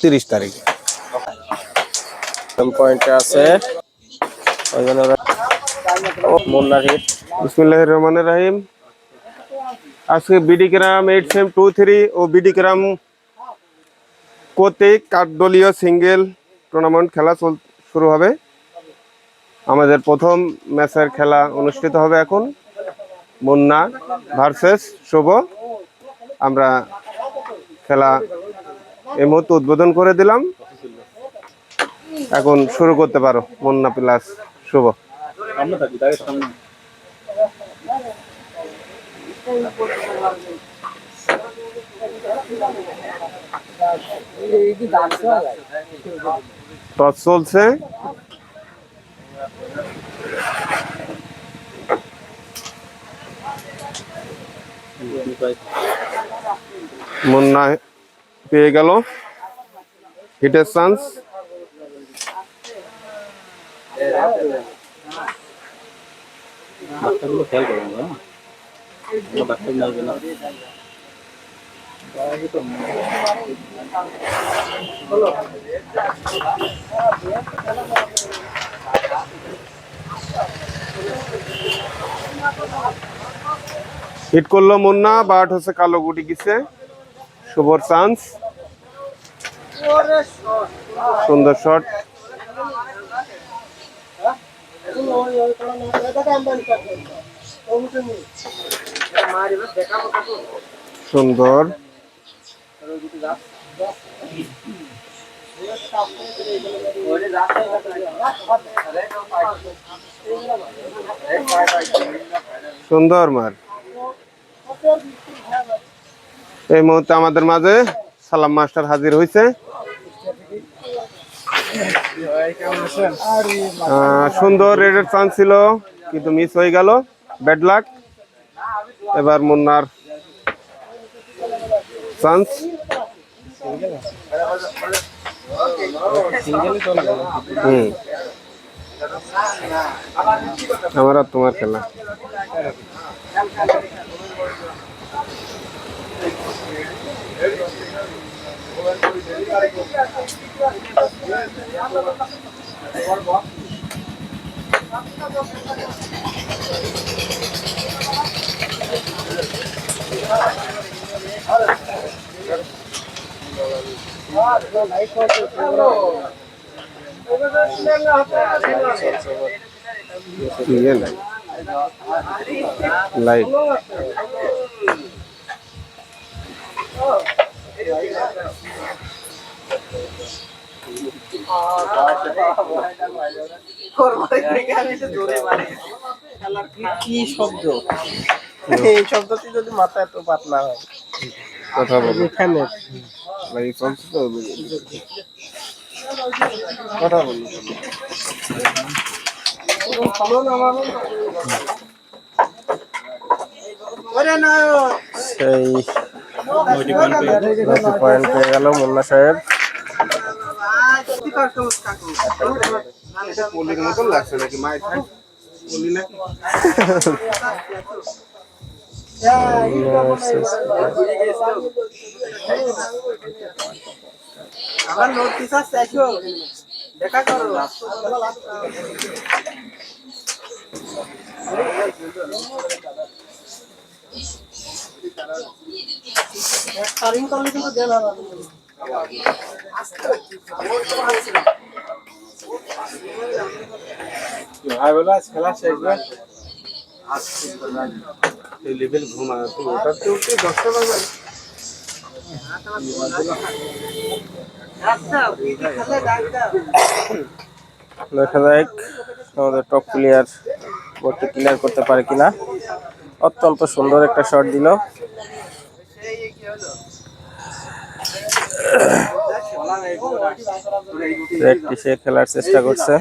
তিরিশ তারিখ। পয়েন্টে আছে? বিসমুল্লাহ রহমান রাহিম। আজকে BD gram eight same two three ও বিডি গ্রাম কর্তৃক কাঠদলীয় সিঙ্গেল টুর্নামেন্ট খেলা শুরু হবে। আমাদের প্রথম ম্যাচের খেলা অনুষ্ঠিত হবে এখন। মুন্না ভার্সেস শুভ। আমরা খেলা এই মুহূর্তে উদ্বোধন করে দিলাম। এখন শুরু করতে পারো মুন্না প্লাস শুভ। টস চলছে। মুন্না পেয়ে গেল। হিটের চান্স বাচ্চাগুলো খেয়াল করবেন হিট করল মুন্না বাট হচ্ছে কালো গুটি গিছে। শুভর চান্স। সুন্দর শট সুন্দর। সুন্দর মার। এই মুহূর্তে আমাদের মাঝে সালাম মাস্টার হাজির হয়েছে সুন্দর রেডের চান্স ছিল, কিন্তু মিস হয়ে গেল। ব্যাড লাক এবার মুন্নার চান্স হুম। আমার আর তোমার খেলা। ইয়ে নাই লাইট কি শব্দ? এই শব্দটি যদি মাথা এত পাতলা হয় কথা বলো। এখানে লাইট চলছে তো কথা বলো। সেই পয়েন্ট পেয়ে গেল। মুন্না সাহেব পলির মতন লাগছে নাকি মায়ের পলি নাকি নোটিস আছে দেখা করো লেভেল ঘুমা ওটাতে উঠে দশটা দেখা যাক আমাদের টপ প্লেয়ার বোর্ডটি ক্লিয়ার করতে পারে কিনা। অত্যন্ত সুন্দর একটা শট দিল। প্র্যাকটিসে খেলার চেষ্টা করছে।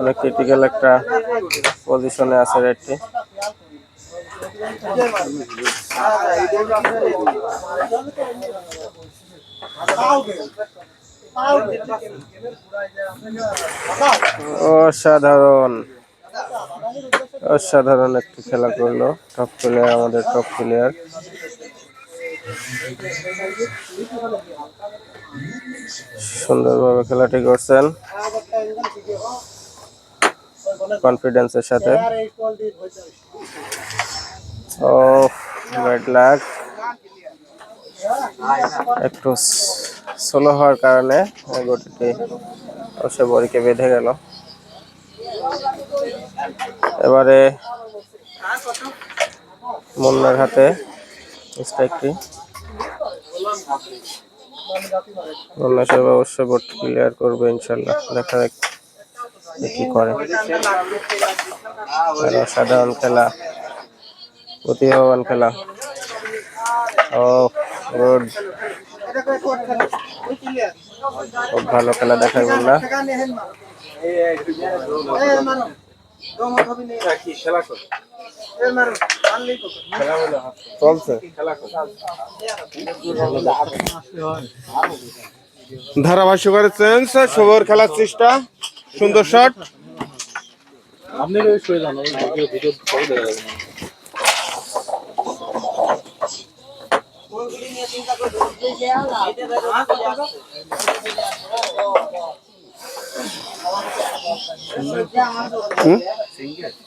অনেক ক্রিটিক্যাল একটা পজিশনে আছে রেডটি অসাধারণ। অসাধারণ একটি খেলা করল টপ প্লেয়ার আমাদের টপ প্লেয়ার সুন্দরভাবে খেলাটি করছেন। কনফিডেন্সের সাথে। ও ব্যাড লাক একটু স্লো হওয়ার কারণে গতিটি অবশ্যই বড়িকে বেঁধে গেল। এবারে মুন্নার হাতে স্ট্রাইকটি মুন্না সাহেব অবশ্যই বোর্ড ক্লিয়ার করবে ইনশাল্লাহ দেখা যাক কি করে। সাধারণ খেলা, প্রতিভাবান খেলা। ও গুড খুব ভালো খেলা দেখায় মুন্না। চলছে ধারাভাষ্যকারের চেঞ্জ শুভর খেলার চেষ্টা সুন্দর শট আপনি।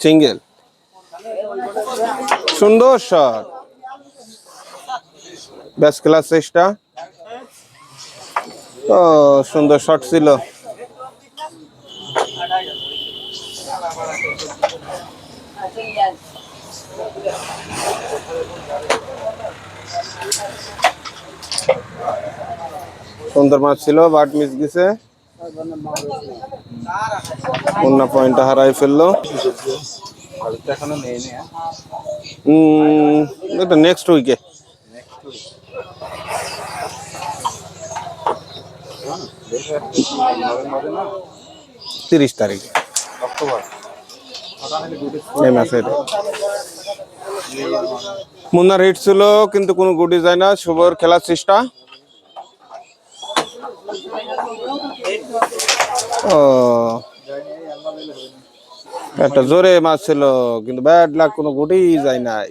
সিঙ্গেল। সুন্দর শট ব্যাস খেলার চেষ্টা ও, সুন্দর শট ছিল। সুন্দর মাছ ছিল বাট মিস গেছে। অন্য পয়েন্টটা হারাই ফেলল। এটা নেক্সট উইকে তিরিশ তারিখে। মুন্নার হিট ছিল, কিন্তু কোনো গুটি যায় না শুভর খেলার চেষ্টা। ও। একটা জোরে মাছ ছিল কিন্তু ব্যাড লাগ কোনো গুটি যায় নাই।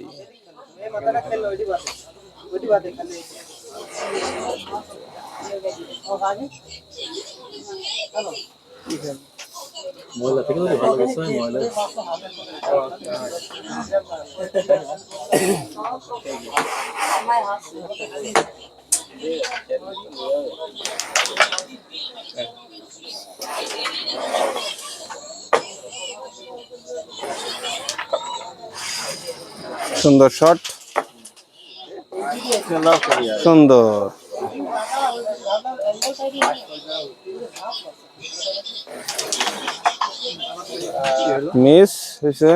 ময়লা সুন্দর শট। সুন্দর। মিস হয়েছে।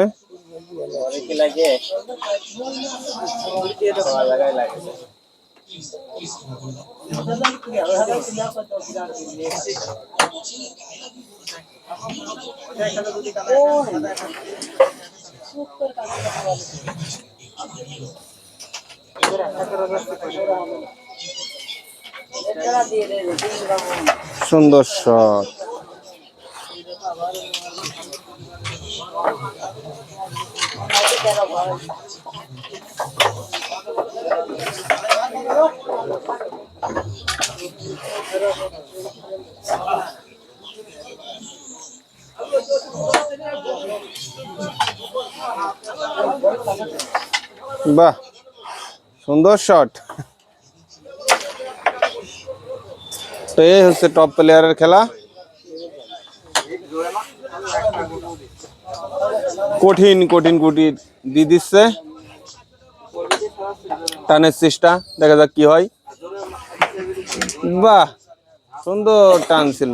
সুন্দর শট বাহ সুন্দর শট তো এই হচ্ছে টপ প্লেয়ারের খেলা। কঠিন কঠিন গুটি দিয়ে দিচ্ছে। টানের চেষ্টা দেখা যাক কি হয়। বাহ সুন্দর টান ছিল।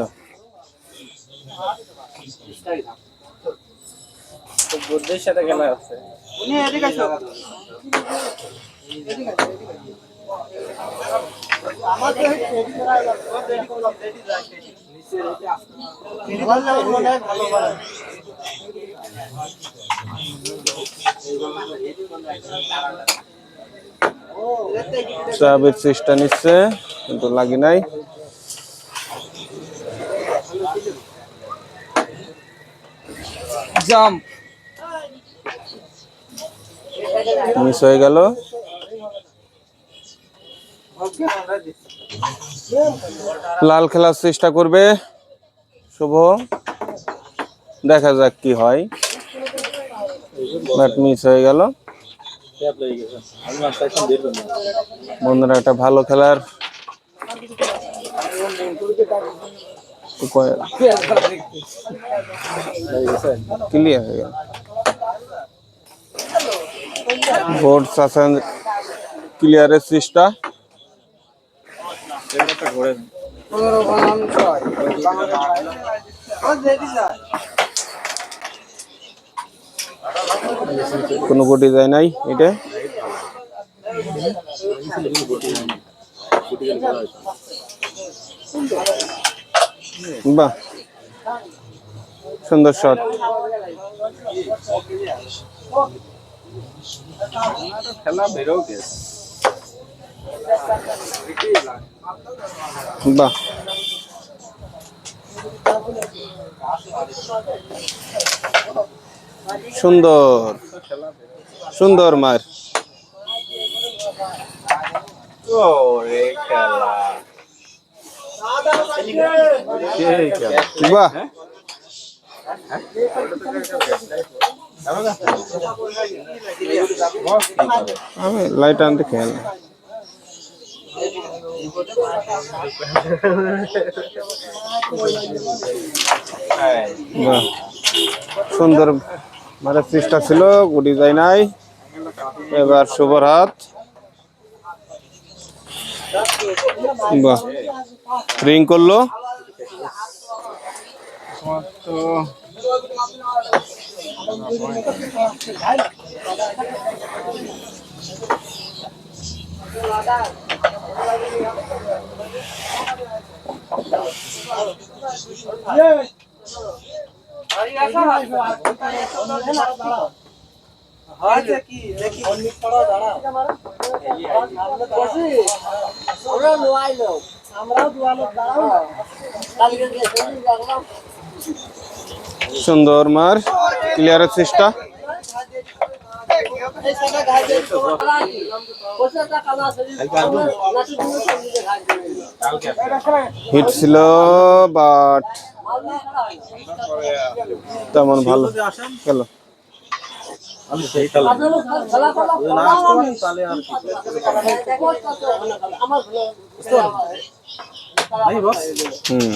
চাবের চেষ্টা নিচ্ছে কিন্তু লাগি নাই। জাম্প মিস হয়ে গেল। লাল খেলার চেষ্টা করবে। শুভ। দেখা যাক কি হয়। বাট মিস হয়ে গেল। বন্ধুরা একটা ভালো খেলার ক্লিয়ার হয়ে গেল। বোর্ড শাসন ক্লিয়ারের চেষ্টা কোনো গুটি যায় নাই এটা? বাহ সুন্দর শট বাহ। সুন্দর। সুন্দর মার। বাহ। আমি লাইট আনতে খেয়াল সুন্দর। মারার চেষ্টা ছিল গুটি যায় নাই। এবার শুভর হাত। বাহ রিং করল। সুন্দর মার ক্লিয়ারের চেষ্টা। হিট ছিল বাট তেমন ভালো গেল আমি সেই খেলা হুম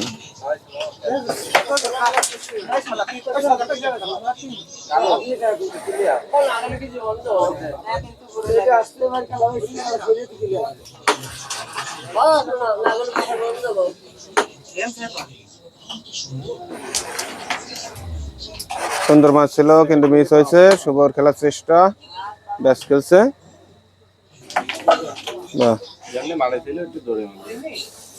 সুন্দর মাছ ছিল কিন্তু মিস হয়েছে। শুভর খেলার চেষ্টা ব্যাস খেলছে। বাহ।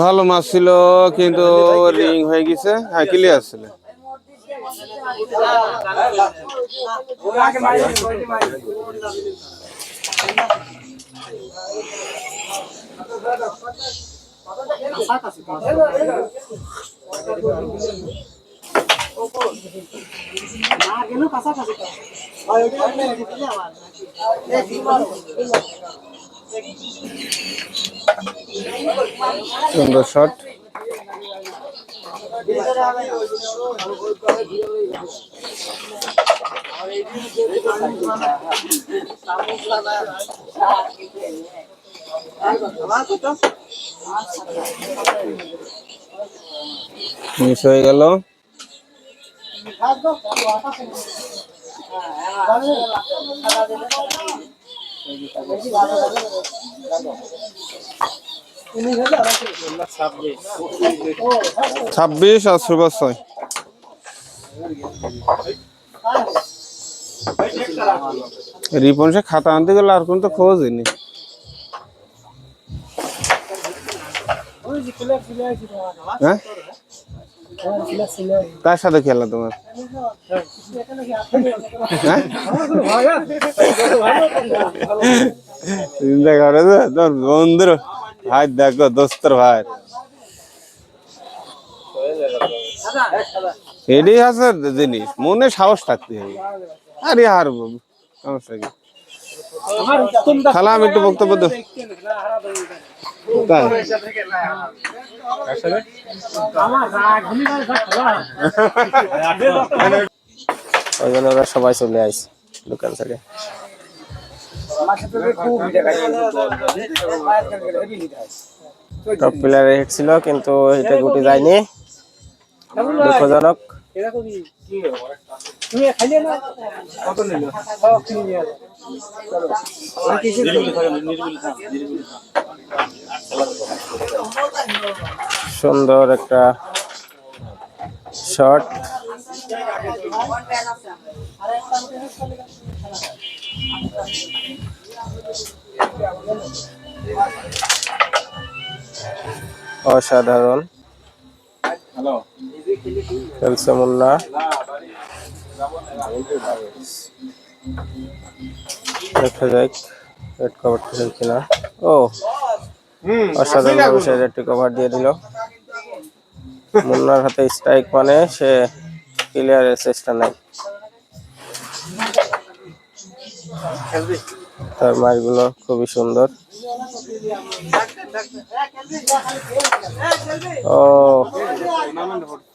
ভালো মাছ ছিল কিন্তু রিং হয়ে গেছে। হ্যাঁ ক্লিয়ার ছিল। সুন্দর শট মিস হয়ে গেল। ছাব্বিশ আর সুপার ছয়। রিপন সে খাতা আনতে গেলে আর কোন তো খোঁজ নেই। হ্যাঁ? কার সাথে খেলা তোমার? হ্যাঁ? চিন্তা করে তো তোর বন্ধুর ভাই, দেখো, দোস্তর ভাই। এটাই আছে জিনিস, মনে সাহস থাকতে হবে। আরে হারবো সমস্যা কি? আমি একটু বক্তব্য দেব। ওই জন্য ওরা সবাই চলে আসে দোকান থেকে। টপ প্লেয়ারে ছিল, কিন্তু এটা গুটি যায়নি। দুঃখজনক। সুন্দর একটা শট। অসাধারণ। খেলছে দেখা যাক রেড কভার কিনা। ও। অসাধারণ ভাবে সে একটি কভার দিয়ে দিল। মুন্নার হাতে স্ট্রাইক মানে সে ক্লিয়ারের চেষ্টা নাই। তার মাছগুলো খুবই সুন্দর। ও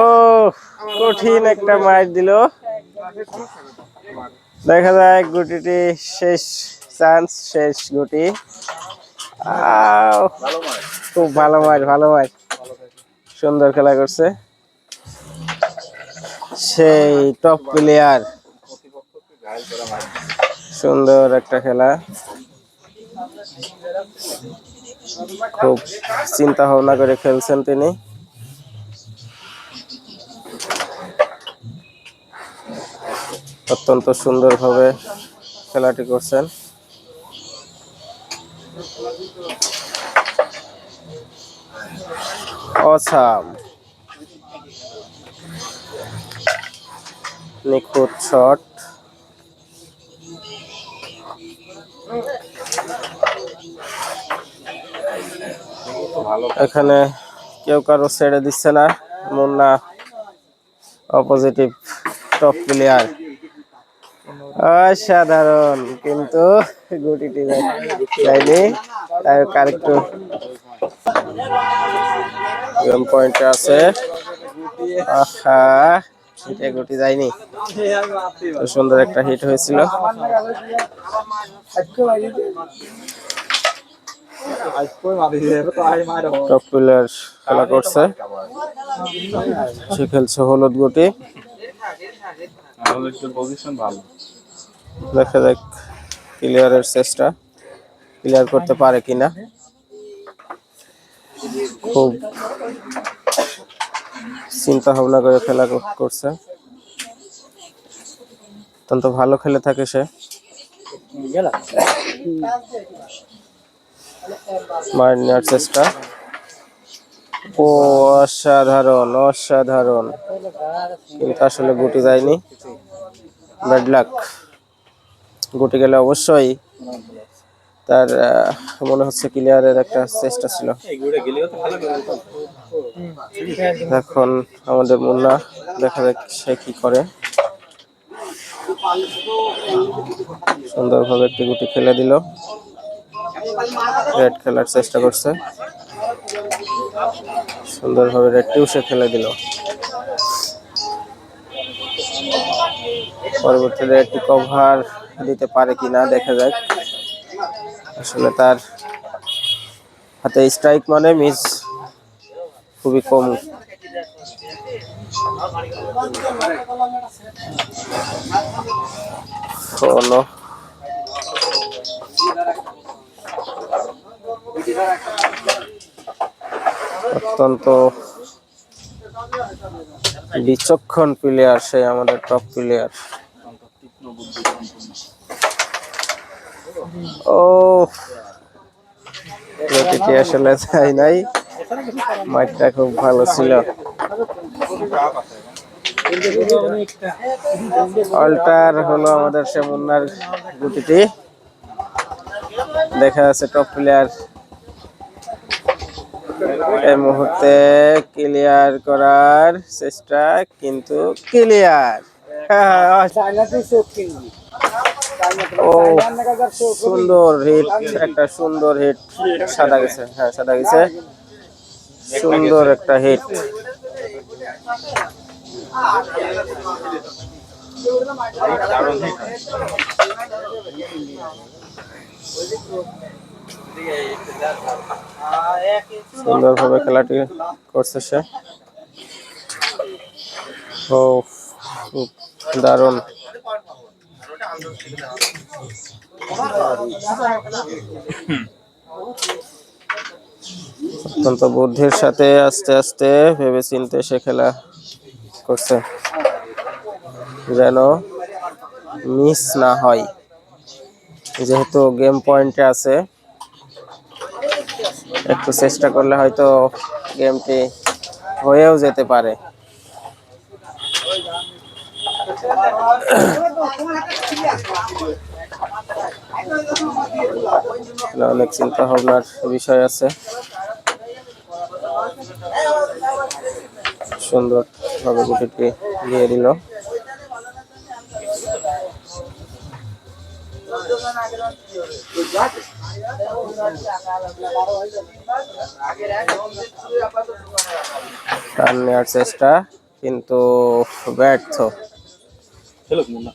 ও, কঠিন একটা মার দিল। দেখা যায় গুটিটি শেষ, চান্স শেষ গুটি। খুব ভালো মাছ ভালো মাছ। সুন্দর খেলা করছে। সেই টপ প্লেয়ার সুন্দর একটা খেলা। খুব চিন্তা ভাবনা করে খেলছেন তিনি। অত্যন্ত সুন্দরভাবে খেলাটি করছেন। অসাম। নিখুঁত শট। এখানে কেউ কারও ছেড়ে দিচ্ছে না। মুন্না অপোজিটিভ টপ প্লেয়ার অসাধারণ কিন্তু গুটিটি যায়নি তাই কারেক্ট গেম পয়েন্টে আছে আহা এটা গুটি যায়নি তো সুন্দর একটা হিট হয়েছিল টপ প্লেয়ার করছে সে খেলছে হলুদ গুটি ভালো দেখা যাক ক্লিয়ারের চেষ্টা। ক্লিয়ার করতে পারে কিনা। খুব চিন্তা ভাবনা করে খেলা কর- করছে। অত্যন্ত ভালো খেলে থাকে সে। মার নেওয়ার চেষ্টা। ও অসাধারণ অসাধারণ। কিন্তু আসলে গুটি যায়নি। ব্যাড লাক গুটি গেলে অবশ্যই তার মনে হচ্ছে ক্লিয়ারের একটা চেষ্টা ছিল। এখন আমাদের মুন্না, দেখা যাক সে কি করে। সুন্দরভাবে একটি গুটি খেলে দিল। রেড খেলার চেষ্টা করছে। সুন্দরভাবে রেডটিও সে খেলে দিল। পরবর্তীতে একটি কভার দিতে পারে কিনা দেখা যাক। আসলে তার হাতে স্ট্রাইক মানে মিস খুবই কম। অত্যন্ত বিচক্ষণ প্লেয়ার সে আমাদের টপ প্লেয়ার ও গতিটি আসলে তাই নাই। মাইকটা খুব ভালো ছিল। অল্টার হলো আমাদের সে মুন্নার গুটিটি। দেখা যাচ্ছে টপ প্লেয়ার এই মুহূর্তে ক্লিয়ার করার চেষ্টা, কিন্তু ক্লিয়ার ও, সুন্দর হিট একটা সুন্দর হিট সাদা গেছে হ্যাঁ সাদা গেছে। সুন্দর একটা হিট সুন্দরভাবে খেলাটি করছে সে। ও দারুণ। অত্যন্ত বুদ্ধির সাথে আস্তে আস্তে ভেবে চিনতে সে খেলা করছে। যেন মিস না হয়। যেহেতু গেম পয়েন্টে আছে, একটু চেষ্টা করলে হয়তো গেমটি হয়েও যেতে পারে তাহলে অনেক চিন্তা ভাবনার বিষয় আছে। সুন্দর ভাবে গুটিটি দিয়ে দিল টান নেওয়ার চেষ্টা, কিন্তু ব্যর্থ। খেলুক মুন্না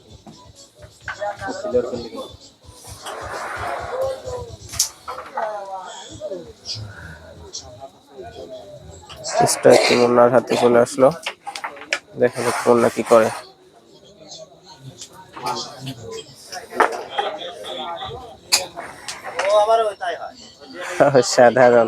ক্লিয়ার করলে কি? চেষ্টা একটি মুন্নার হাতে চলে আসলো। দেখা যাক মুন্না কি করে। সাধারণ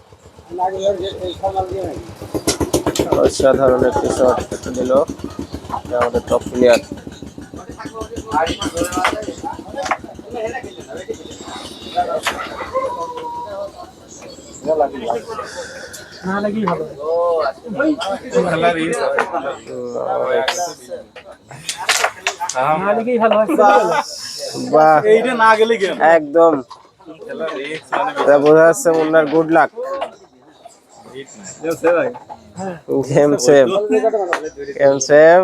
অসাধারণ একটি শট দিল। আমাদের টপ প্লেয়ার একদম। বোঝা যাচ্ছে মুন্নার good luck game save game save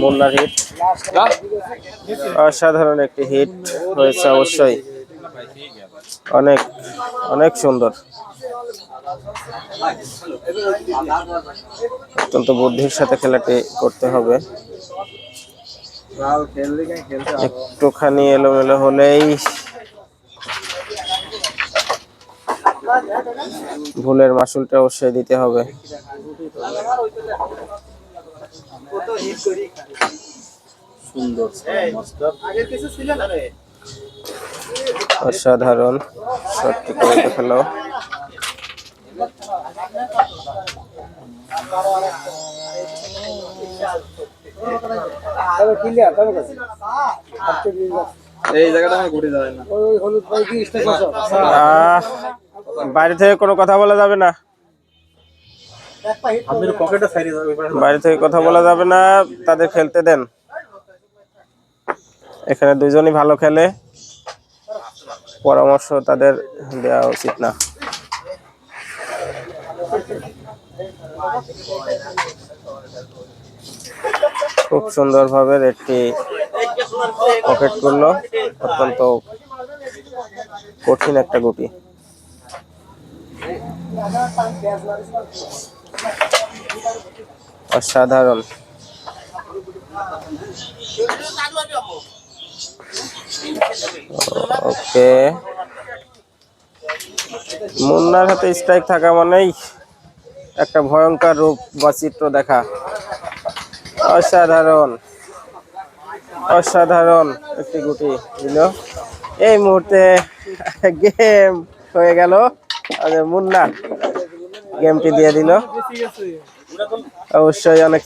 মুন্নার হিট অসাধারণ একটি হিট হয়েছে অবশ্যই। অনেক অনেক সুন্দর। অত্যন্ত বুদ্ধির সাথে খেলাটি করতে হবে। একটুখানি এলোমেলো হলেই ভুলের মাসুলটা অবশ্যই দিতে হবে। অসাধারণ। কিছু ছিল না রে অসাধারণ শটটি করে দেখাল এই জায়গাটা আমার ঘুরে যাবে না। আহ, বাইরে থেকে কোনো কথা বলা যাবে না। বাইরে থেকে কথা বলা যাবে না তাদের খেলতে দেন। এখানে দুজনই ভালো খেলে। পরামর্শ তাদের দেওয়া উচিত না। খুব সুন্দরভাবে রেডটি পকেট করল। অত্যন্ত কঠিন একটা গুটি অসাধারণ। ওকে। মুন্নার হাতে স্ট্রাইক থাকা মানেই একটা ভয়ঙ্কর রূপ বা চিত্র দেখা। অসাধারণ। অসাধারণ একটি গুটি দিল এই মুহূর্তে গেম হয়ে গেল। মুন্না, গেমটি দিয়ে দিল। অবশ্যই অনেক